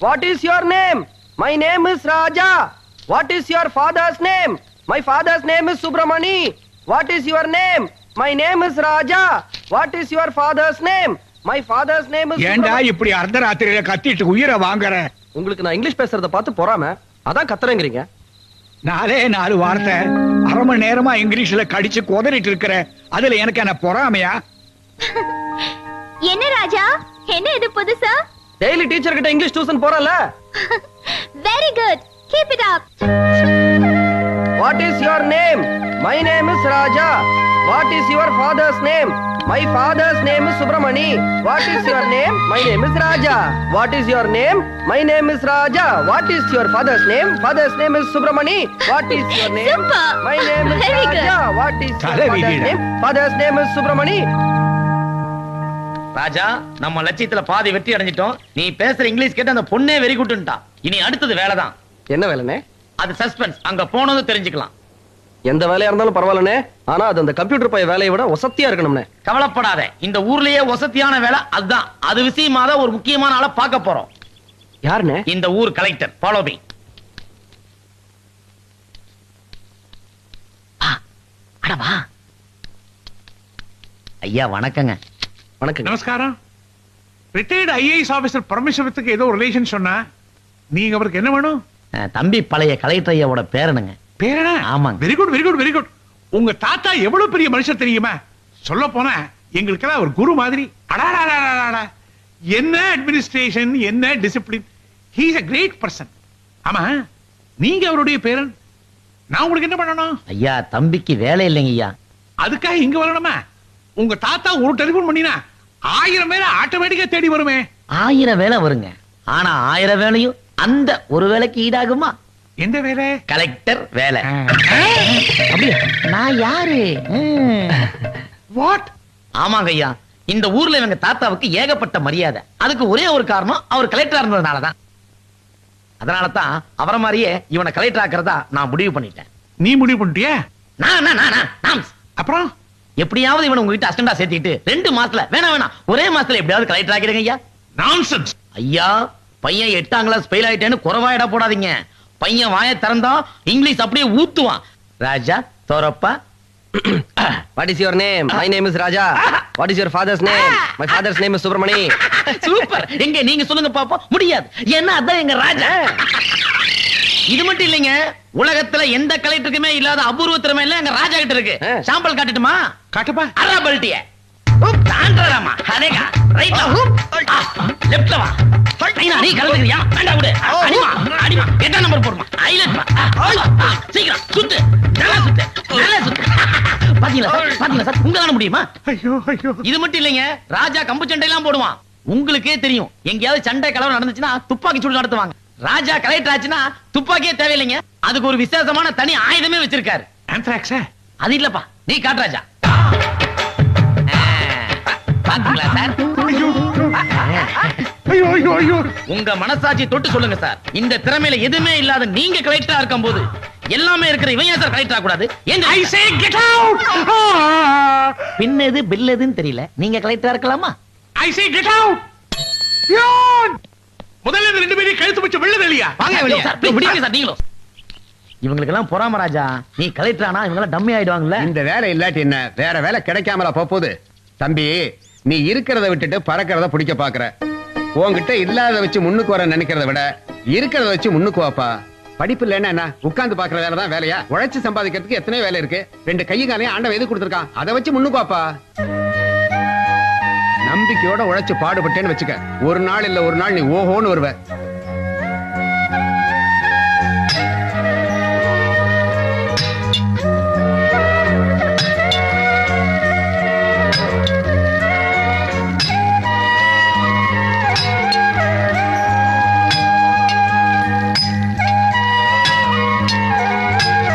What is your name? My name is Raja. What is your father's name? My father's name is Subramani. What is your name? My name is Raja. What is your father's name? My father's name is ஏண்டா. இப்படி அர்த்தராத்திரியில கத்திட்டு உயிரை வாங்குற உங்களுக்கு நான் English பேசுறத பார்த்து பொறாம அதான் கத்துறேங்கிறீங்க நாலே நாலு வார்த்தை அரை மணி நேரமா இங்கிலீஷ்ல கடிச்சு குதறிட்டு இருக்கிற அதுல எனக்கு என்ன பொறாமையா என்ன ராஜா என்ன இது புதுசா டெய்லி டீச்சர் கிட்ட இங்கிலீஷ் டியூஷன் போறல very good keep it up what is your name my name is Raja what is your father's name my father's name is Subramani what is your name my name is Raja what is your name my name is Raja what is your father's name father's name is Subramani what is your name. My name is Very good. Raja what is your father's. Name father's name is Subramani Raja நம்ம லட்சியத்துல பாதி வெற்றி அடைஞ்சிட்டோம். நீ பேசுற English கேட்டு அந்த பொண்ணே வெறி குட்டுன்ட்டா. இனி அடுத்தது வேலைதான். என்ன வேலைனே அது சஸ்பென்ஸ் அங்க போனதும் தெரிஞ்சுக்கலாம். எந்த வேலையா இருந்தாலும் பரவாயில்லனே ஆனா அது அந்த கம்ப்யூட்டர் பைய வேலையை விட ஒசத்தியா இருக்கணும்னே கவலைப்படாத. இந்த ஊர்லயே வசதியான வேலை அதுதான். அது விஷயமா தான் ஒரு முக்கியமான ஆளை பார்க்க போறோம். யாருனே இந்த ஊர் கலெக்டர் ஃபாலோ மீ ஐயா வணக்கங்க. வணக்கம் நமஸ்காரம். ரிட்டையர்டு ஐஏஎஸ் ஆபீசர் பரமேஸ்வரத்துக்கு ஏதோ ரிலேஷன் சொன்னா நீங்க அவருக்கு என்ன வேணும்? தம்பி பழைய கலெக்டர் ஐயாவோட பேரனுங்க. பேர் என்ன ஆமாங்க. Very good very good very good உங்க தாத்தா எவ்வளவு பெரிய மனுஷன் தெரியுமா? சொல்ல போனா எங்களுக்கெல்லாம் ஒரு குரு மாதிரி. அடாடாடாடாடா. என்ன அட்மினிஸ்ட்ரேஷன் என்ன discipline he's a great person ஆமா. நீங்க அவருடைய பேரன். நான் உங்களுக்கு என்ன பண்ணணும்? ஐயா தம்பிக்கு வேலை இல்லைங்க ஐயா. அதுக்காக இங்க வரணுமா? உங்க தாத்தா ஒரு டெலிபோன் பண்ணினா ஆயிரம் பேரை ஆட்டோமேட்டிக்கா தேடி வருமே. ஆயிரம் வேலை வருங்க. ஆனா ஆயிரம் வேலையும் அந்த ஒரு வேலைக்கு ஈடாகுமா? எந்த வேலை கலெக்டர் வேலை நான் யாரு. வாட் ஆமாங்க ஐயா. இந்த ஊர்ல இவங்க தாத்தாவுக்கு ஏகப்பட்ட மரியாதை. அதுக்கு ஒரே ஒரு காரணம் அவர் கலெக்டரா இருந்ததுனாலதான். அதனால தான் அவரை மாதிரியே இவனை கலெக்டர் ஆக்குறதா நான் முடிவு பண்ணிட்டேன். நீ முடிவு பண்ணிட்டியா? நான், நான். அப்புறம்? எப்படியாவது இவனை உங்ககிட்ட அஸ்டண்டா சேர்த்திட்டு ரெண்டு மாசத்துல வேணாம் வேணாம் ஒரே மாசத்துல எப்படியாவது கலெக்டர் ஆக்கிடுங்க ஐயா. நான்சென்ஸ் ஐயா பையன் எட்டாம் கிளாஸ் ஃபெயில் ஆயிட்டேன்னு குறவா இட போடாதீங்க. பையன் வாயை திறந்தா இங்கிலீஷ் அப்படியே ஊத்துவான். Raja தோரப்பா. What is your name my name is Raja what is your father's name my father's name is Subramani super எங்க நீங்க சொல்லுங்க பாப்போம். முடியாது. ஏன்னா அதான் எங்க ராஜா. இது மட்டும் இல்லைங்க உலகத்துல எந்த கலெக்டருக்குமே இல்லாத அபூர்வ திறமை எல்லாம் எங்க ராஜா கிட்ட இருக்கு. சாம்பல் காட்டுட்டுமா? காட்டுப்பா. அரா பல்ட்டிய. தாண்டறாமா அடேகா ரைட்ல லெஃப்ட்ல வா. ஐயா நீ கலந்துக்கிறியா? வேண்டாம் விடு. அடிமா அடிமா. எட்டாம் நம்பர் போடுமா? ஆ, சீக்கிரம் சுத்து. நல்லா சுத்து. நல்லா சுத்து. பாத்தீங்களா சார்? பாத்தீங்களா சார்? உங்களால முடியுமா? ஐயோ ஐயோ. இது மட்டும் இல்லைங்க ராஜா கம்பு சண்டை எல்லாம் போடுவான். உங்களுக்கே தெரியும். எங்கேயாவது சண்டை கலவரம் நடந்துச்சுன்னா துப்பாக்கி சூடு நடத்துவாங்க. ராஜா கலெக்டர் ஆச்சுன்னா துப்பாக்கியே தேவையில்லைங்க. அதுக்கு ஒரு விசேஷமான தனி ஆயுதமே வச்சிருக்காரு. அது இல்லப்பா. நீ காட்டு ராஜா. ஆ, பாத்தீங்களா சார்? உங்க மனசாட்சி தொட்டு சொல்லுங்க சார். இந்த திறமையில எதுவுமே இல்லாத நீங்க கலெக்டரா இருக்கும் போது எல்லாமே இருக்கிற இவன் ஏன் சார் கலெக்டர் ஆக கூடாது ஐ சே கெட் அவுட் பின் எது பில் எதுன்னு தெரியல. நீங்க கலெக்டரா இருக்கலாமா? I say get out peon முதல்ல இந்த ரெண்டு பேரையும் கழுத்து வாங்க வெளிய. சார், நீங்களும். இவங்களுக்கு எல்லாம் பொறாம ராஜா. நீ கலெக்டர் ஆனா இவங்க எல்லாம் டம்மி ஆயிடுவாங்கல்ல. இந்த வேலை இல்லாட்டி என்ன? வேற வேலை கிடைக்காமலா போகுது தம்பி நீ இருக்கிறத விட்டுட்டு பறக்கிறத பிடிக்க பாக்குற. உன்கிட்ட இல்லாத வச்சு முன்னுக்கு வர நினைக்கிறத விட இருக்கிறத வச்சு முன்னுக்கு வாப்பா. படிப்பு இல்லைன்னா என்ன? உட்கார்ந்து பாக்குற வேலை தான் வேலையா? உழைச்சு சம்பாதிக்கிறதுக்கு எத்தனை வேலை இருக்கு? ரெண்டு கை காலையும் ஆண்டவன் எது கொடுத்துருக்கான்? அதை வச்சு முன்னுக்கு வாப்பா. நம்பிக்கையோட உழைச்சு பாடுபட்டேன்னு வச்சுக்க. ஒரு நாள் இல்ல ஒரு நாள் நீ ஓஹோன்னு வருவ.